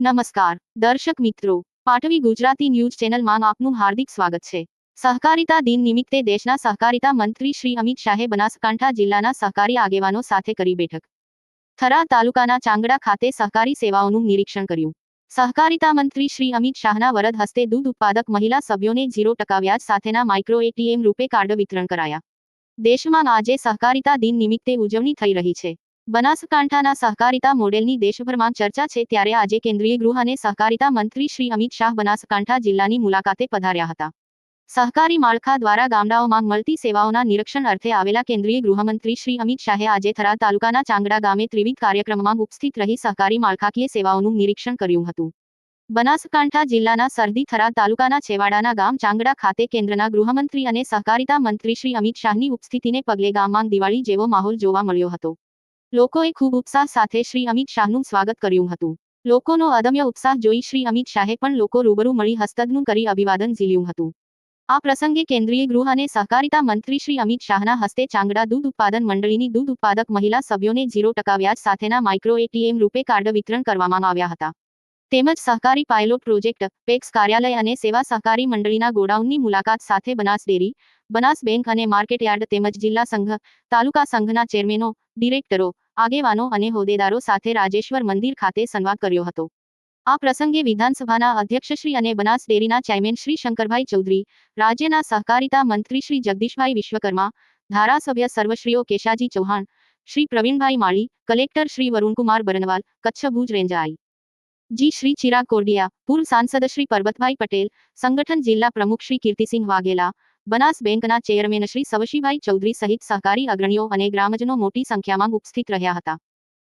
નમસ્કાર, દર્શક મિત્રો. પાટવી ગુજરાતી ન્યૂઝ ચેનલમાં આપનું હાર્દિક સ્વાગત છે. સહકારિતા દિન નિમિત્તે દેશના સહકારિતા મંત્રી શ્રી અમિત શાહે બનાસકાંઠા જિલ્લાના સહકારી આગેવાનો સાથે કરી બેઠક. થરા તાલુકાના ચાંગડા ખાતે સહકારી સેવાઓનું નિરીક્ષણ કર્યું. સહકારિતા મંત્રી શ્રી અમિત શાહના વરદ હસ્તે દૂધ ઉત્પાદક મહિલા સભ્યોને ઝીરો ટકા વ્યાજ સાથેના માઇક્રો એટીએમ રૂપે કાર્ડ વિતરણ કરાયા. દેશમાં આજે સહકારિતા દિન નિમિત્તે ઉજવણી થઈ રહી છે. બનાસકાંઠાના સહકારિતા મોડેલની દેશભરમાં ચર્ચા છે ત્યારે આજે કેન્દ્રીય ગૃહ અને સહકારિતા મંત્રી શ્રી અમિત શાહ બનાસકાંઠા જિલ્લાની મુલાકાતે પધાર્યા હતા. સહકારી માળખા દ્વારા ગામડાઓમાં મળતી સેવાઓના નિરીક્ષણ અર્થે આવેલા કેન્દ્રીય ગૃહમંત્રી શ્રી અમિત શાહે આજે થરાદ તાલુકાના ચાંગડા ગામે ત્રિવિધ કાર્યક્રમમાં ઉપસ્થિત રહી સહકારી માળખાકીય સેવાઓનું નિરીક્ષણ કર્યું હતું. બનાસકાંઠા જિલ્લાના સરદી થરા તાલુકાના છેવાડાના ગામ ચાંગડા ખાતે કેન્દ્રના ગૃહમંત્રી અને સહકારિતા મંત્રી શ્રી અમિત શાહની ઉપસ્થિતિને પગલે ગામમાં દિવાળી જેવો માહોલ જોવા મળ્યો હતો. લોકોએ ખૂબ ઉત્સાહ સાથે શ્રી અમિત શાહનું સ્વાગત કર્યું હતું. લોકોનો અદમ્ય ઉત્સાહ જોઈ શ્રી અમિત શાહે પણ લોકો રૂબરૂ મળી હસ્તદનું કરી અભિવાદન ઝીલ્યું હતું. આ પ્રસંગે કેન્દ્રીય ગૃહ અને સહકારિતા મંત્રી શ્રી અમિત શાહના હસ્તે ચાંગડા દૂધ ઉત્પાદન મંડળીની દૂધ ઉત્પાદક મહિલા સભ્યોને ઝીરો ટકા વ્યાજ સાથેના માઇક્રો એટીએમ રૂપે કાર્ડ વિતરણ કરવામાં આવ્યા હતા. તેમજ સહકારી પાયલોટ પ્રોજેક્ટ, પેક્સ કાર્યાલય અને સેવા સહકારી મંડળીના ગોડાઉનની મુલાકાત સાથે બનાસ ડેરી, બનાસ બેંક અને માર્કેટ યાર્ડ તેમજ જિલ્લા સંઘ, તાલુકા સંઘના ચેરમેનો, ડિરેક્ટરો, આગેવાનો અને હોદ્દેદારો સાથે રાજેશ્વર મંદિર ખાતે સંવાદ કર્યો હતો. આ પ્રસંગે વિધાનસભાના અધ્યક્ષશ્રી અને બનાસ ડેરીના ચેરમેન શ્રી શંકરભાઈ ચૌધરી, રાજ્યના સહકારિતા મંત્રી શ્રી જગદીશભાઈ વિશ્વકર્મા, ધારાસભ્ય સર્વશ્રીઓ Keshaji Chauhan, Shri Pravinbhai Mali, collector Shri Varunkumar Barnwal, Kutch Bhuj range I G, Shri Chirag Kordiya પૂર્વ સાંસદ શ્રી પરબતભાઈ પટેલ, સંગઠન જિલ્લા પ્રમુખ શ્રી કીર્તિસિંહ વાઘેલા, બનાસ બેંકના ચેરમેન શ્રી સવશીભાઈ ચૌધરી સહિત સહકારી અગ્રણીઓ અને ગ્રામજનો મોટી સંખ્યામાં ઉપસ્થિત રહ્યા હતા.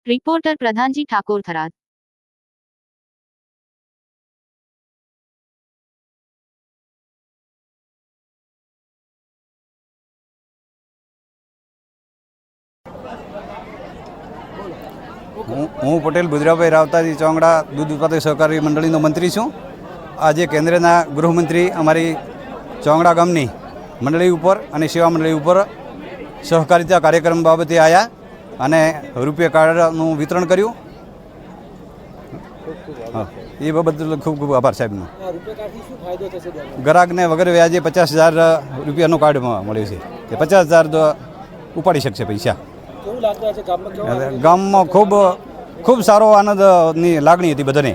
રિપોર્ટર પ્રધાનજી ઠાકોર થરાદ. હું પટેલ ભુજરાભાઈ રાવતાજી ચોંગડા દૂધ ઉત્પાદક સહકારી મંડળીનો મંત્રી છું. આજે કેન્દ્રના ગૃહમંત્રી અમારી ચોંગડા ગામની મંડળી ઉપર અને સેવા મંડળી ઉપર સહકારિતા કાર્યક્રમ બાબતે આવ્યા અને રૂપિયા કાર્ડનું વિતરણ કર્યું. હા, એ બાબત ખૂબ ખૂબ આભાર સાહેબનો? ગ્રાહકને વગર વ્યાજે પચાસ હજાર રૂપિયાનું કાર્ડ મળ્યું છે. તે પચાસ હજાર ઉપાડી શકશે પૈસા. કેવું ગામમાં કેવો ગામમાં ખૂબ ખૂબ સારો આનંદની લાગણી હતી બધાને.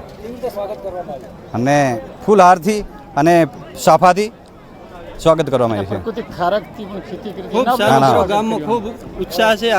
અને ફૂલ હારથી અને ફૂલહારથી અને સાફાથી સ્વાગત કરવામાં આવ્યું છે. ગામમાં ખૂબ ઉત્સાહ છે.